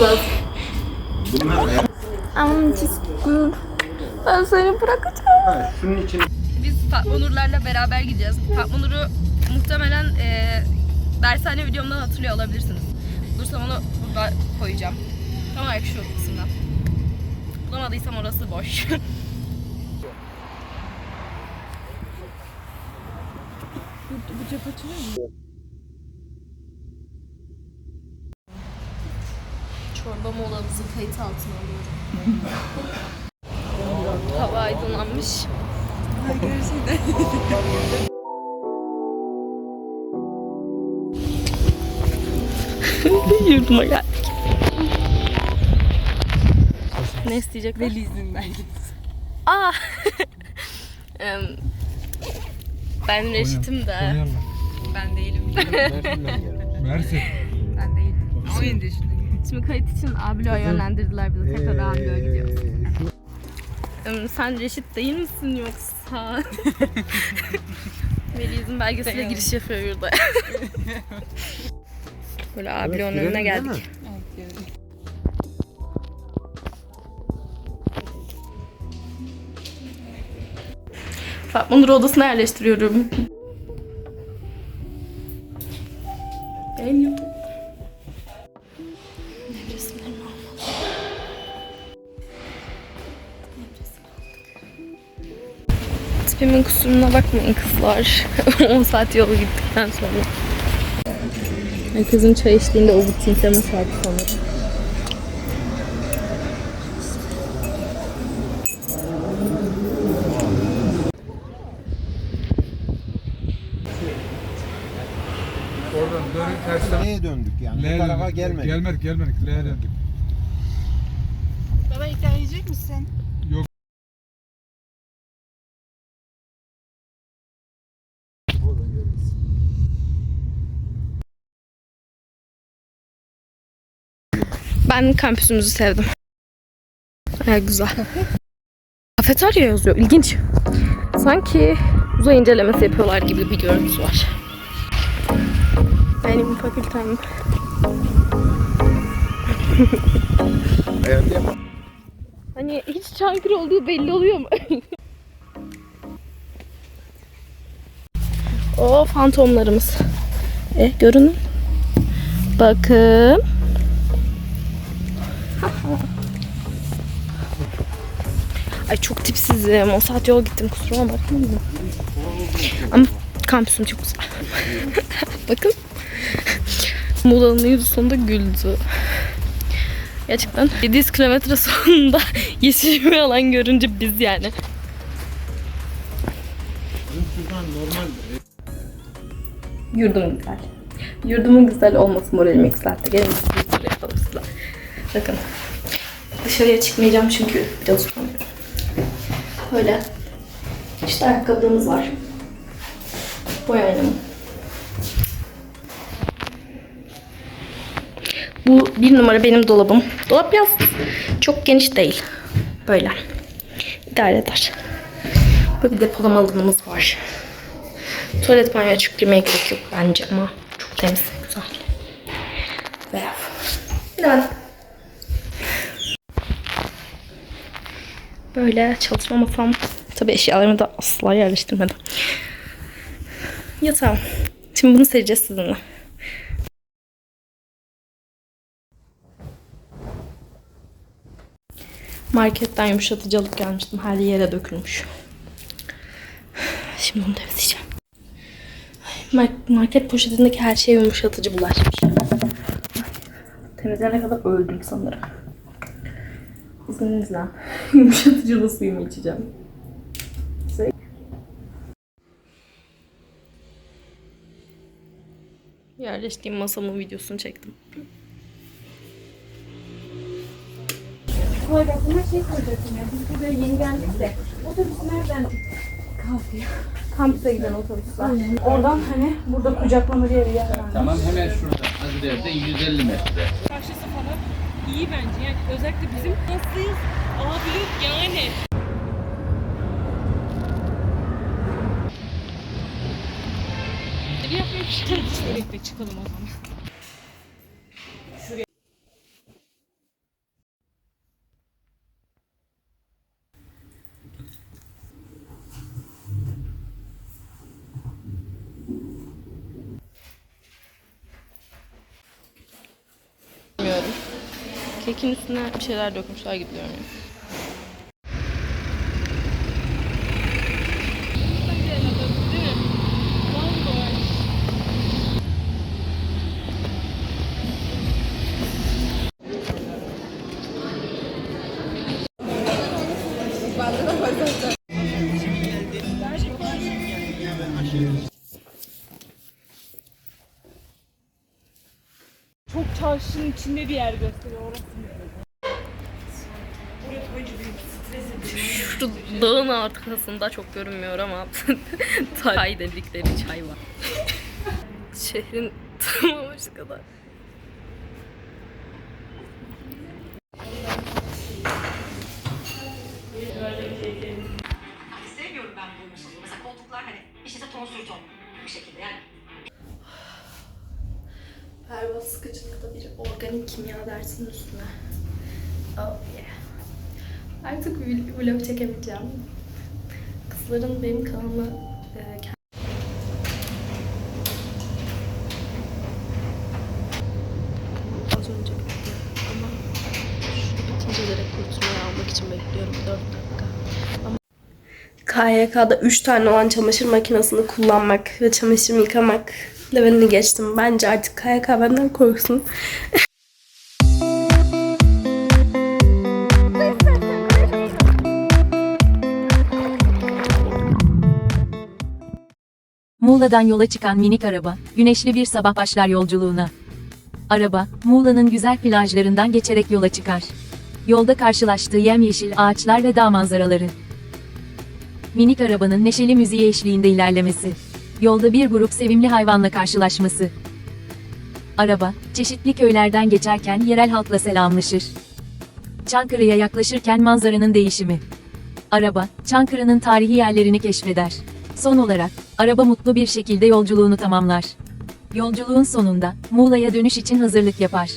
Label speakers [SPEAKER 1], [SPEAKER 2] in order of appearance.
[SPEAKER 1] lazım. Ama ben seni bırakacağım.
[SPEAKER 2] Şunun için
[SPEAKER 1] Biz Fatma Nurlar'la beraber gideceğiz. Fatma Nur'u muhtemelen e, dershane videomdan hatırlıyor olabilirsiniz. Bulursam onu burada koyacağım. Tam ayak şu kısımdan. Bulamadıysam orası boş. bu cep açılıyor mu? Çorba molamızı kayıt altına alıyorum. Hava aydınlanmış. Yurduma geldik. Ne isteyecek? Veli izinden Aa! Em, ben Reşit'im de.
[SPEAKER 3] Ben değilim.
[SPEAKER 4] Mersin.
[SPEAKER 3] Ben değilim. 17 yaşındayım.
[SPEAKER 1] Şimdi kayıt için Ablo'ya yönlendirdiler bizi. Tekrar Ablo'ya gidiyoruz. Em, Sen Reşit değil misin yoksa? Veli izin belgesiyle giriş yapıyor yurda. Böyle Ablo'nun önüne geldik.
[SPEAKER 3] Evet.
[SPEAKER 1] Fatma Nur'u odasına yerleştiriyorum. Tipimin kusuruna bakmayın kızlar. 10 saat yolu gittikten sonra. Herkesin çay içtiğinde o bu tintleme saati sanırım.
[SPEAKER 4] Oradan dönük tersten.
[SPEAKER 2] neye döndük yani?
[SPEAKER 4] L'ye
[SPEAKER 2] Bu tarafa gelmedik.
[SPEAKER 4] Gelmedik gelmedik. L'ye döndük.
[SPEAKER 3] Baba ikna edecek misin?
[SPEAKER 1] Ben kampüsümüzü sevdim. Baya güzel. Kafeterya yazıyor. İlginç. Sanki uzay incelemesi yapıyorlar gibi bir görüntüsü var. Benim fakültem.
[SPEAKER 2] Evet.
[SPEAKER 1] Hani hiç Çankırı olduğu belli oluyor mu? o fantomlarımız. E görünün. Bakın. Ay çok tipsizim. O saat yol gittim. Kusuruma bakmayın. Ama kampüsüm çok güzel. Bakın. Muğla'nın yüzü sonunda güldü. Gerçekten 700 kilometre sonunda yeşil bir alan görünce biz yani. Yurdum güzel. Yurdumun güzel olması moralimi yükseltti. Gelin bir yapalım sizler. Bakın. Dışarıya çıkmayacağım çünkü biraz. Böyle. İşte ayakkabılığımız var. Boy aynamı. Bu bir numara benim dolabım. Dolap biraz çok geniş değil. Böyle. İdare eder. Böyle bir depolama alanımız var. Tuvalet banyo açık girmeye gerek yok bence ama çok temiz, güzel. Ve bir böyle çalışma masam. Tabii eşyalarımı da asla yerleştirmedim. Yatağım. Şimdi bunu sereceğiz sizinle. Marketten yumuşatıcı alıp gelmiştim. Her yere dökülmüş. Şimdi onu temizleyeceğim. Mar- Market poşetindeki her şeye yumuşatıcı bulaşmış. Temizleyene kadar öldüm sanırım. İzninizle yumuşatıcılı suyumu içeceğim. Yerleştiğim masamın videosunu çektim.
[SPEAKER 3] Gelsin. Her şeyi koyacaksın ya. Biz buraya yeni geldik de. Otobüs nereden kalkıyor?
[SPEAKER 1] Kampüse giden otobüsler. Oradan hani burada kucaklama diye bir yer var.
[SPEAKER 5] Tamam hemen şurada. Az ileride 150 metre.
[SPEAKER 6] karşısı falan iyi bence. Yani özellikle bizim nasıl abi yani. Ne yapmak Birlikte çıkalım o zaman.
[SPEAKER 1] Kekin üstüne bir şeyler dökmüşler gibi görünüyor. Değil mi? Bomboş.
[SPEAKER 6] Çok çarşının içinde bir yer gösteriyor orası.
[SPEAKER 1] Şu dağın arkasında çok görünmüyor ama çay dedikleri çay var. Şehrin tamamı şu kadar.
[SPEAKER 7] Sevmiyorum ben bu. Mesela koltuklar hani işte tonsür ton bu şekilde yani.
[SPEAKER 1] Organik kimya dersinin üstüne. Oh yeah. Artık vlog çekebileceğim. Kızların benim kanalıma e, Az önce bitti ama şu bitince direkt kurutmaya almak için bekliyorum 4 dakika. Ama KYK'da 3 tane olan çamaşır makinesini kullanmak ve çamaşır yıkamak levelini geçtim. Bence artık KYK benden korksun.
[SPEAKER 8] Muğla'dan yola çıkan minik araba, güneşli bir sabah başlar yolculuğuna. Araba, Muğla'nın güzel plajlarından geçerek yola çıkar. Yolda karşılaştığı yemyeşil ağaçlar ve dağ manzaraları. Minik arabanın neşeli müziği eşliğinde ilerlemesi. Yolda bir grup sevimli hayvanla karşılaşması. Araba, çeşitli köylerden geçerken yerel halkla selamlaşır. Çankırı'ya yaklaşırken manzaranın değişimi. Araba, Çankırı'nın tarihi yerlerini keşfeder. Son olarak, araba mutlu bir şekilde yolculuğunu tamamlar. Yolculuğun sonunda, Muğla'ya dönüş için hazırlık yapar.